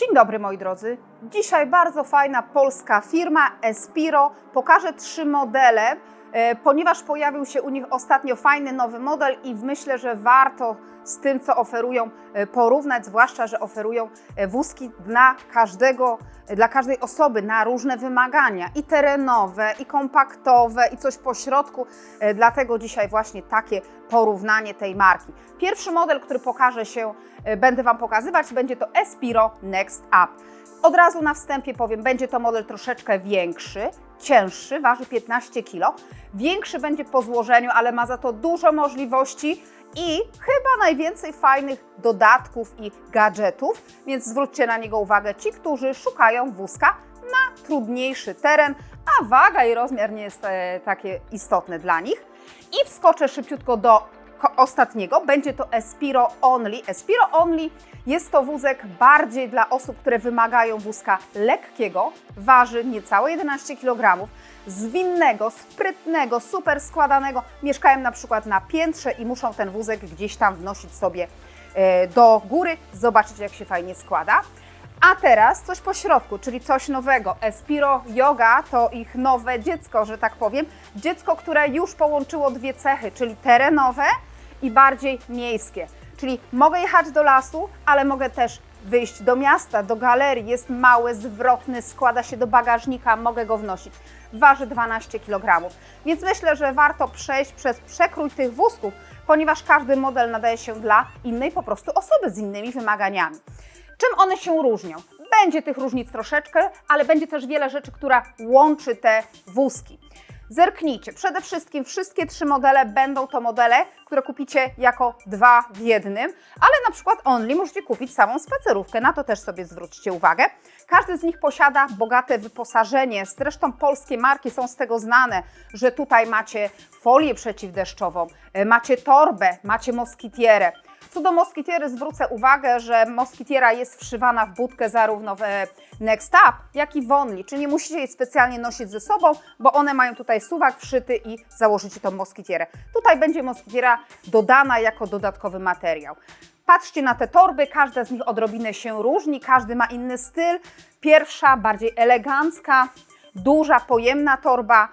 Dzień dobry moi drodzy. Dzisiaj bardzo fajna polska firma Espiro. Pokażę trzy modele, ponieważ pojawił się u nich ostatnio fajny nowy model i myślę, że warto z tym, co oferują, e, porównać, zwłaszcza, że oferują e, wózki dla każdego, dla każdej osoby na różne wymagania i terenowe, i kompaktowe, i coś pośrodku. E, Dlatego dzisiaj właśnie takie porównanie tej marki. Pierwszy model, który pokaże się, e, będę Wam pokazywać, będzie to Espiro Next Up. Od razu na wstępie powiem, będzie to model troszeczkę większy, cięższy, waży 15 kg. Większy będzie po złożeniu, ale ma za to dużo możliwości i chyba najwięcej fajnych dodatków i gadżetów, więc zwróćcie na niego uwagę ci, którzy szukają wózka na trudniejszy teren, a waga i rozmiar nie jest e, takie istotne dla nich. I wskoczę szybciutko do ostatniego. Będzie to Espiro Only. Espiro Only jest to wózek bardziej dla osób, które wymagają wózka lekkiego, waży niecałe 11 kg, zwinnego, sprytnego, super składanego. Mieszkają na przykład na piętrze i muszą ten wózek gdzieś tam wnosić sobie e, do góry, zobaczyć jak się fajnie składa. A teraz coś po środku, czyli coś nowego. Espiro Yoga to ich nowe dziecko, że tak powiem. Dziecko, które już połączyło dwie cechy, czyli terenowe i bardziej miejskie. Czyli mogę jechać do lasu, ale mogę też wyjść do miasta, do galerii. Jest mały, zwrotny, składa się do bagażnika, mogę go wnosić. Waży 12 kg. Więc myślę, że warto przejść przez przekrój tych wózków, ponieważ każdy model nadaje się dla innej po prostu osoby z innymi wymaganiami. Czym one się różnią? Będzie tych różnic troszeczkę, ale będzie też wiele rzeczy, która łączy te wózki. Zerknijcie, przede wszystkim wszystkie trzy modele będą to modele, które kupicie jako dwa w jednym, ale na przykład Only możecie kupić samą spacerówkę, na to też sobie zwróćcie uwagę. Każdy z nich posiada bogate wyposażenie, zresztą polskie marki są z tego znane, że tutaj macie folię przeciwdeszczową, e, macie torbę, macie moskitierę. Co do moskitiery zwrócę uwagę, że moskitiera jest wszywana w budkę zarówno w Next Up, jak i w Only, czyli nie musicie jej specjalnie nosić ze sobą, bo one mają tutaj suwak wszyty i założycie tą moskitierę. Tutaj będzie moskitiera dodana jako dodatkowy materiał. Patrzcie na te torby, każda z nich odrobinę się różni, każdy ma inny styl. Pierwsza bardziej elegancka, duża, pojemna torba.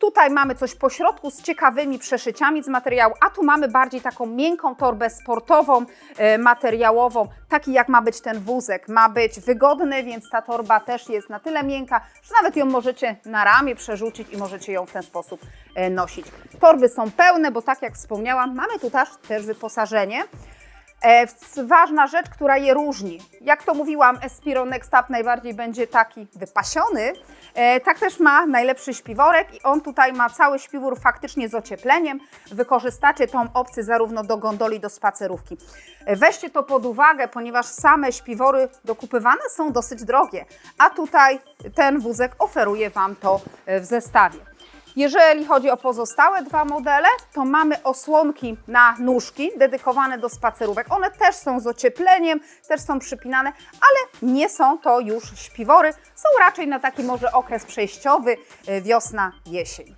Tutaj mamy coś pośrodku z ciekawymi przeszyciami z materiału, a tu mamy bardziej taką miękką torbę sportową, e, materiałową, taki jak ma być ten wózek. Ma być wygodny, więc ta torba też jest na tyle miękka, że nawet ją możecie na ramię przerzucić i możecie ją w ten sposób e, nosić. Torby są pełne, bo tak jak wspomniałam, mamy tu też, też wyposażenie. E, ważna rzecz, która je różni. Jak to mówiłam, Espiro Next Up najbardziej będzie taki wypasiony. E, tak też ma najlepszy śpiworek i on tutaj ma cały śpiwór faktycznie z ociepleniem. Wykorzystacie tą opcję zarówno do gondoli, do spacerówki. E, weźcie to pod uwagę, ponieważ same śpiwory dokupywane są dosyć drogie, a tutaj ten wózek oferuje Wam to w zestawie. Jeżeli chodzi o pozostałe dwa modele, to mamy osłonki na nóżki dedykowane do spacerówek. One też są z ociepleniem, też są przypinane, ale nie są to już śpiwory. Są raczej na taki może okres przejściowy, y, wiosna, jesień.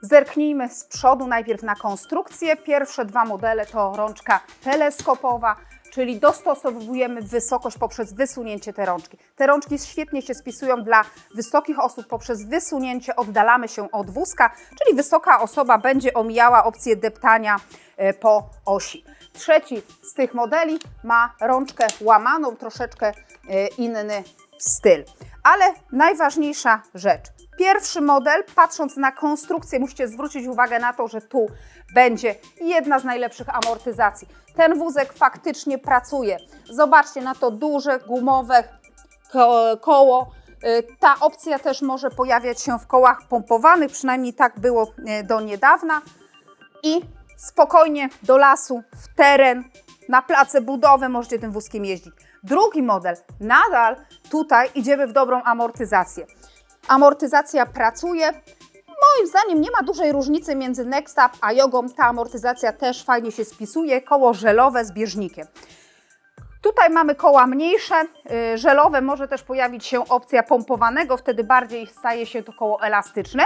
Zerknijmy z przodu najpierw na konstrukcję. Pierwsze dwa modele to rączka teleskopowa, czyli dostosowujemy wysokość poprzez wysunięcie te rączki. Te rączki świetnie się spisują dla wysokich osób poprzez wysunięcie, oddalamy się od wózka, czyli wysoka osoba będzie omijała opcję deptania e, po osi. Trzeci z tych modeli ma rączkę łamaną, troszeczkę e, inny styl. Ale najważniejsza rzecz. Pierwszy model, patrząc na konstrukcję, musicie zwrócić uwagę na to, że tu będzie jedna z najlepszych amortyzacji. Ten wózek faktycznie pracuje. Zobaczcie na to duże, gumowe ko- koło. Y, Ta opcja też może pojawiać się w kołach pompowanych, przynajmniej tak było y, do niedawna. I spokojnie do lasu, w teren, na place budowy możecie tym wózkiem jeździć. Drugi model, nadal tutaj idziemy w dobrą amortyzację. Amortyzacja pracuje. Moim zdaniem nie ma dużej różnicy między Next Up a jogą. Ta amortyzacja też fajnie się spisuje. Koło żelowe z bieżnikiem. Tutaj mamy koła mniejsze, y, żelowe, może też pojawić się opcja pompowanego, wtedy bardziej staje się to koło elastyczne,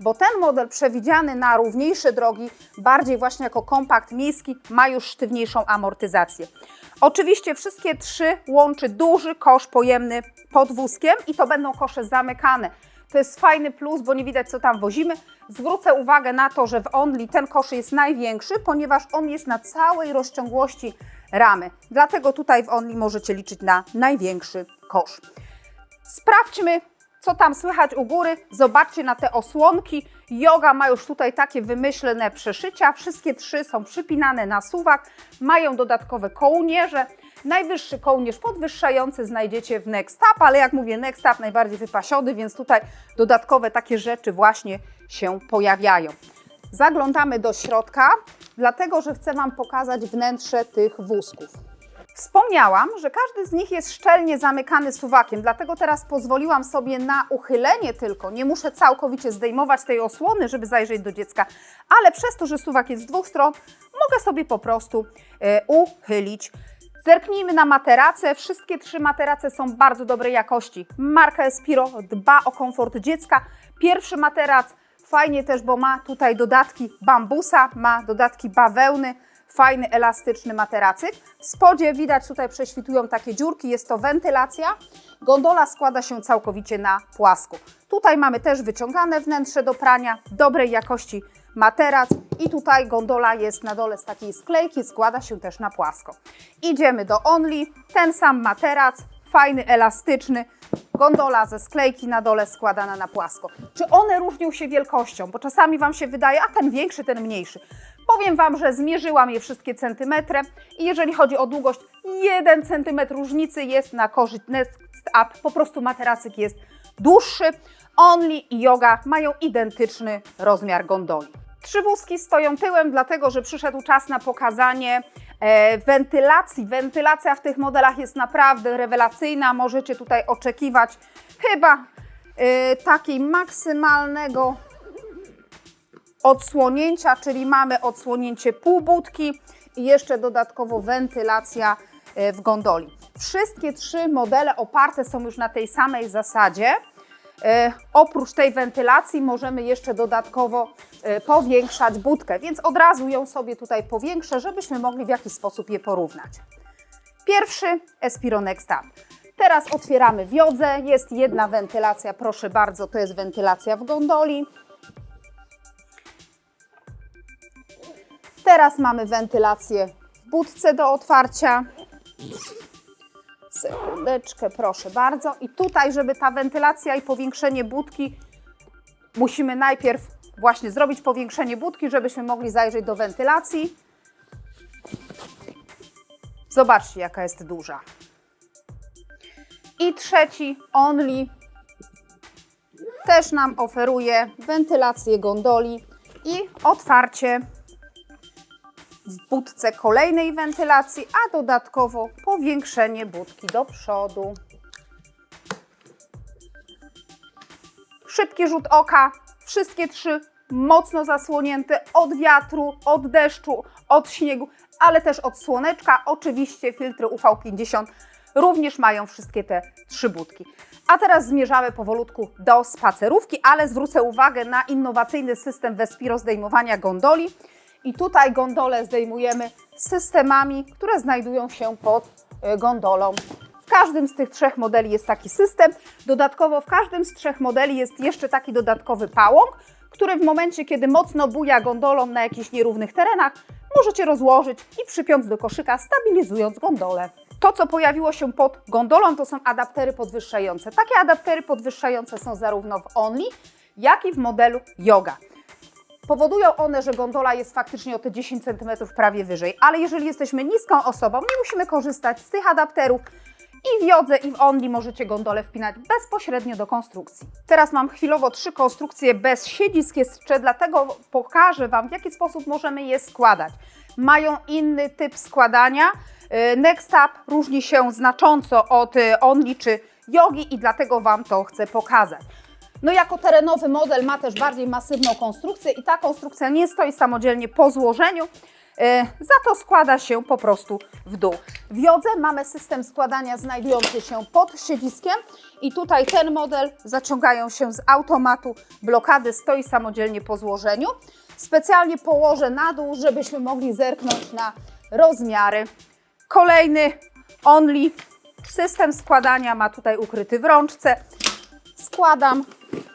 bo ten model przewidziany na równiejsze drogi, bardziej właśnie jako kompakt miejski, ma już sztywniejszą amortyzację. Oczywiście wszystkie trzy łączy duży kosz pojemny pod wózkiem i to będą kosze zamykane. To jest fajny plus, bo nie widać co tam wozimy. Zwrócę uwagę na to, że w Only ten kosz jest największy, ponieważ on jest na całej rozciągłości ramy. Dlatego tutaj w Only możecie liczyć na największy kosz. Sprawdźmy, co tam słychać u góry. Zobaczcie na te osłonki. Yoga ma już tutaj takie wymyślone przeszycia. Wszystkie trzy są przypinane na suwak. Mają dodatkowe kołnierze. Najwyższy kołnierz podwyższający znajdziecie w Next Up, ale jak mówię, Next Up najbardziej wypasiony, więc tutaj dodatkowe takie rzeczy właśnie się pojawiają. Zaglądamy do środka, dlatego że chcę Wam pokazać wnętrze tych wózków. Wspomniałam, że każdy z nich jest szczelnie zamykany suwakiem, dlatego teraz pozwoliłam sobie na uchylenie tylko. Nie muszę całkowicie zdejmować tej osłony, żeby zajrzeć do dziecka, ale przez to, że suwak jest z dwóch stron, mogę sobie po prostu e, uchylić. Zerknijmy na materace. Wszystkie trzy materace są bardzo dobrej jakości. Marka Espiro dba o komfort dziecka. Pierwszy materac fajnie też, bo ma tutaj dodatki bambusa, ma dodatki bawełny, fajny, elastyczny materacyk. W spodzie widać tutaj prześwitują takie dziurki, jest to wentylacja. Gondola składa się całkowicie na płasko. Tutaj mamy też wyciągane wnętrze do prania, dobrej jakości materac i tutaj gondola jest na dole z takiej sklejki, składa się też na płasko. Idziemy do Only, ten sam materac, fajny, elastyczny, gondola ze sklejki na dole składana na płasko. Czy one różnią się wielkością? Bo czasami Wam się wydaje, a ten większy, ten mniejszy. Powiem Wam, że zmierzyłam je wszystkie centymetry i jeżeli chodzi o długość, 1 centymetr różnicy jest na korzyść Next Up. Po prostu materacyk jest dłuższy. Only i Yoga mają identyczny rozmiar gondoli. Trzy wózki stoją tyłem, dlatego że przyszedł czas na pokazanie wentylacji. Wentylacja w tych modelach jest naprawdę rewelacyjna. Możecie tutaj oczekiwać chyba e, takiej maksymalnego odsłonięcia, czyli mamy odsłonięcie półbudki i jeszcze dodatkowo wentylacja e, w gondoli. Wszystkie trzy modele oparte są już na tej samej zasadzie. E, oprócz tej wentylacji możemy jeszcze dodatkowo e, powiększać budkę, więc od razu ją sobie tutaj powiększę, żebyśmy mogli w jakiś sposób je porównać. Pierwszy Espiro Next Up. Teraz otwieramy wiodze, jest jedna wentylacja, proszę bardzo, to jest wentylacja w gondoli. Teraz mamy wentylację w budce do otwarcia. Sekundeczkę, proszę bardzo. I tutaj, żeby ta wentylacja i powiększenie budki, musimy najpierw właśnie zrobić powiększenie budki, żebyśmy mogli zajrzeć do wentylacji. Zobaczcie, jaka jest duża. I trzeci, Only, też nam oferuje wentylację gondoli i otwarcie w budce kolejnej wentylacji, a dodatkowo powiększenie budki do przodu. Szybki rzut oka, wszystkie trzy mocno zasłonięte od wiatru, od deszczu, od śniegu, ale też od słoneczka. Oczywiście filtry UV50 również mają wszystkie te trzy budki. A teraz zmierzamy powolutku do spacerówki, ale zwrócę uwagę na innowacyjny system Vespiro zdejmowania gondoli. I tutaj gondolę zdejmujemy systemami, które znajdują się pod y, gondolą. W każdym z tych trzech modeli jest taki system. Dodatkowo w każdym z trzech modeli jest jeszcze taki dodatkowy pałąk, który w momencie, kiedy mocno buja gondolą na jakichś nierównych terenach, możecie rozłożyć i przypiąć do koszyka, stabilizując gondolę. To, co pojawiło się pod gondolą, to są adaptery podwyższające. Takie adaptery podwyższające są zarówno w Only, jak i w modelu Yoga. Powodują one, że gondola jest faktycznie o te 10 cm prawie wyżej, ale jeżeli jesteśmy niską osobą, nie musimy korzystać z tych adapterów i w jodze i w onli możecie gondolę wpinać bezpośrednio do konstrukcji. Teraz mam chwilowo trzy konstrukcje bez siedzisk jeszcze, dlatego pokażę Wam, w jaki sposób możemy je składać. Mają inny typ składania. Y, Next Up różni się znacząco od y, Only czy Yogi i dlatego Wam to chcę pokazać. No jako terenowy model ma też bardziej masywną konstrukcję i ta konstrukcja nie stoi samodzielnie po złożeniu, e, za to składa się po prostu w dół. W jodze mamy system składania znajdujący się pod siedziskiem i tutaj ten model zaciągają się z automatu, blokady stoi samodzielnie po złożeniu. Specjalnie położę na dół, żebyśmy mogli zerknąć na rozmiary Kolejny Only system składania ma tutaj ukryty w rączce. Składam,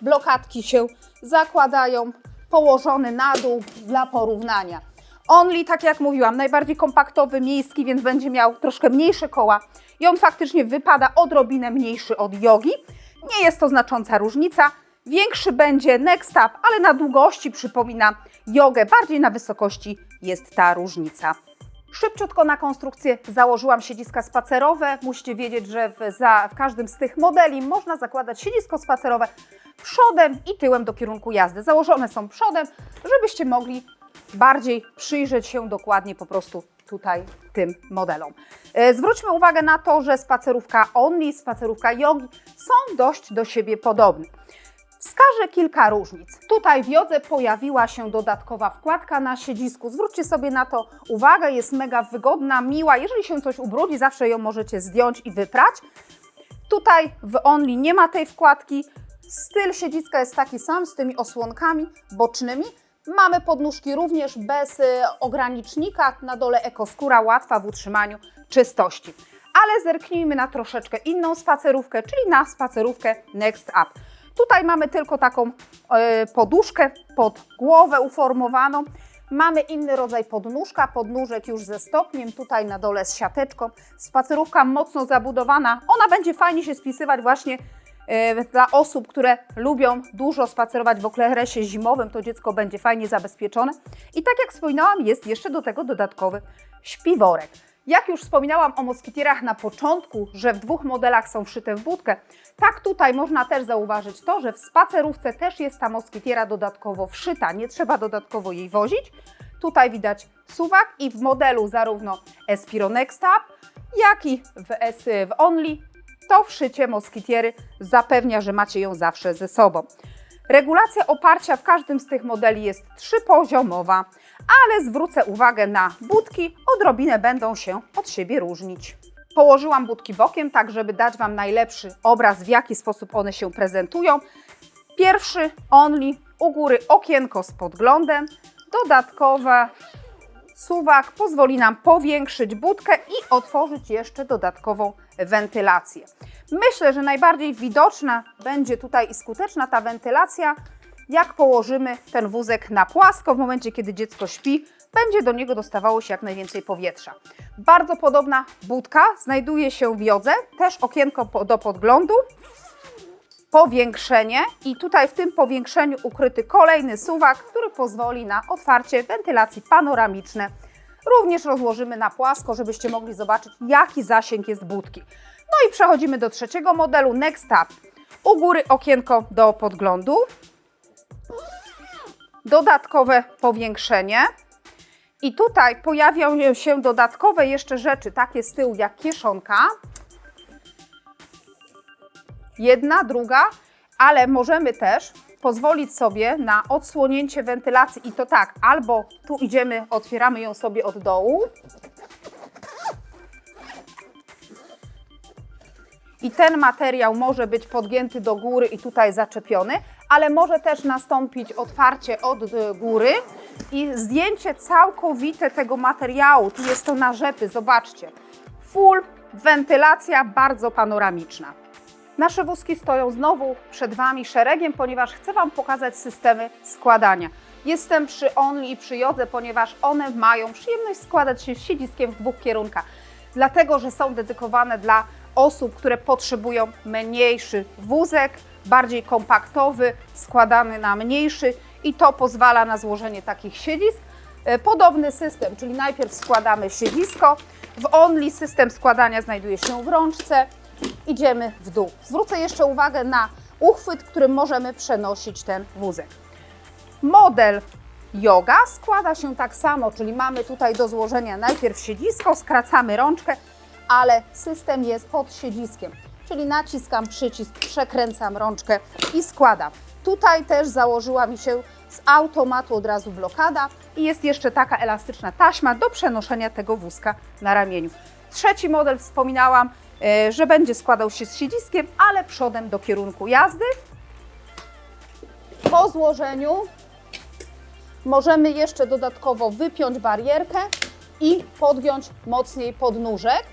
blokadki się zakładają, położony na dół dla porównania. Only, tak jak mówiłam, najbardziej kompaktowy, miejski, więc będzie miał troszkę mniejsze koła i on faktycznie wypada odrobinę mniejszy od jogi. Nie jest to znacząca różnica. Większy będzie Next Up, ale na długości przypomina jogę, bardziej na wysokości jest ta różnica. Szybciutko na konstrukcję założyłam siedziska spacerowe. Musicie wiedzieć, że w, za, w każdym z tych modeli można zakładać siedzisko spacerowe przodem i tyłem do kierunku jazdy. Założone są przodem, żebyście mogli bardziej przyjrzeć się dokładnie po prostu tutaj tym modelom. E, Zwróćmy uwagę na to, że spacerówka Only, spacerówka Yogi są dość do siebie podobne. Wskażę kilka różnic. Tutaj w jodze pojawiła się dodatkowa wkładka na siedzisku. Zwróćcie sobie na to uwagę, jest mega wygodna, miła. Jeżeli się coś ubrudzi, zawsze ją możecie zdjąć i wyprać. Tutaj w Only nie ma tej wkładki. Styl siedziska jest taki sam z tymi osłonkami bocznymi. Mamy podnóżki również bez y, ogranicznika. Na dole ekoskóra, łatwa w utrzymaniu czystości. Ale zerknijmy na troszeczkę inną spacerówkę, czyli na spacerówkę Next Up. Tutaj mamy tylko taką e, poduszkę pod głowę uformowaną. Mamy inny rodzaj podnóżka, podnóżek już ze stopniem, tutaj na dole z siateczką. Spacerówka mocno zabudowana. Ona będzie fajnie się spisywać właśnie e, dla osób, które lubią dużo spacerować w okresie zimowym, to dziecko będzie fajnie zabezpieczone. I tak jak wspominałam, jest jeszcze do tego dodatkowy śpiworek. Jak już wspominałam o moskitierach na początku, że w dwóch modelach są wszyte w budkę, tak tutaj można też zauważyć to, że w spacerówce też jest ta moskitiera dodatkowo wszyta, nie trzeba dodatkowo jej wozić. Tutaj widać suwak i w modelu zarówno Espiro Next Up, jak i w, S, w Only to wszycie moskitiery zapewnia, że macie ją zawsze ze sobą. Regulacja oparcia w każdym z tych modeli jest trzypoziomowa, ale zwrócę uwagę na budki, odrobinę będą się od siebie różnić. Położyłam budki bokiem, tak żeby dać Wam najlepszy obraz, w jaki sposób one się prezentują. Pierwszy only, u góry okienko z podglądem, dodatkowe suwak pozwoli nam powiększyć budkę i otworzyć jeszcze dodatkową wentylację. Myślę, że najbardziej widoczna będzie tutaj i skuteczna ta wentylacja, jak położymy ten wózek na płasko w momencie, kiedy dziecko śpi, będzie do niego dostawało się jak najwięcej powietrza. Bardzo podobna budka znajduje się w jodze, też okienko do podglądu, powiększenie i tutaj w tym powiększeniu ukryty kolejny suwak, który pozwoli na otwarcie wentylacji panoramiczne. Również rozłożymy na płasko, żebyście mogli zobaczyć, jaki zasięg jest budki. No i przechodzimy do trzeciego modelu Next Up. U góry okienko do podglądu, dodatkowe powiększenie. I tutaj pojawią się dodatkowe jeszcze rzeczy, takie z tyłu jak kieszonka. Jedna, druga, ale możemy też pozwolić sobie na odsłonięcie wentylacji i to tak, albo tu idziemy, otwieramy ją sobie od dołu. I ten materiał może być podgięty do góry i tutaj zaczepiony, ale może też nastąpić otwarcie od y, góry i zdjęcie całkowite tego materiału. Tu jest to na rzepy, zobaczcie. Full wentylacja, bardzo panoramiczna. Nasze wózki stoją znowu przed Wami szeregiem, ponieważ chcę Wam pokazać systemy składania. Jestem przy Only i przy Jodze, ponieważ one mają przyjemność składać się siedziskiem w dwóch kierunkach. Dlatego, że są dedykowane dla osób, które potrzebują mniejszy wózek, bardziej kompaktowy, składany na mniejszy i to pozwala na złożenie takich siedzisk. E, Podobny system, czyli najpierw składamy siedzisko, w Only system składania znajduje się w rączce, idziemy w dół. Zwrócę jeszcze uwagę na uchwyt, którym możemy przenosić ten wózek. Model yoga składa się tak samo, czyli mamy tutaj do złożenia najpierw siedzisko, skracamy rączkę, ale system jest pod siedziskiem, czyli naciskam przycisk, przekręcam rączkę i składam. Tutaj też założyła mi się z automatu od razu blokada i jest jeszcze taka elastyczna taśma do przenoszenia tego wózka na ramieniu. Trzeci model wspominałam, e, że będzie składał się z siedziskiem, ale przodem do kierunku jazdy. Po złożeniu możemy jeszcze dodatkowo wypiąć barierkę i podgiąć mocniej podnóżek.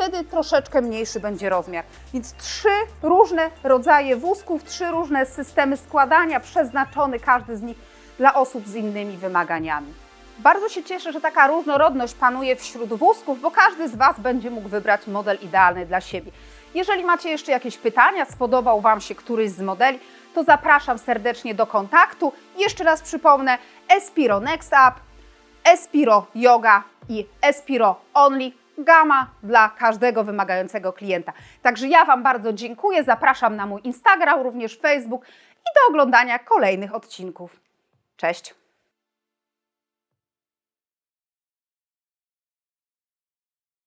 Wtedy troszeczkę mniejszy będzie rozmiar. Więc trzy różne rodzaje wózków, trzy różne systemy składania, przeznaczony każdy z nich dla osób z innymi wymaganiami. Bardzo się cieszę, że taka różnorodność panuje wśród wózków, bo każdy z Was będzie mógł wybrać model idealny dla siebie. Jeżeli macie jeszcze jakieś pytania, spodobał Wam się któryś z modeli, to zapraszam serdecznie do kontaktu. Jeszcze raz przypomnę, Espiro Next Up, Espiro Yoga i Espiro Only. Gama dla każdego wymagającego klienta. Także ja Wam bardzo dziękuję. Zapraszam na mój Instagram, również Facebook i do oglądania kolejnych odcinków. Cześć!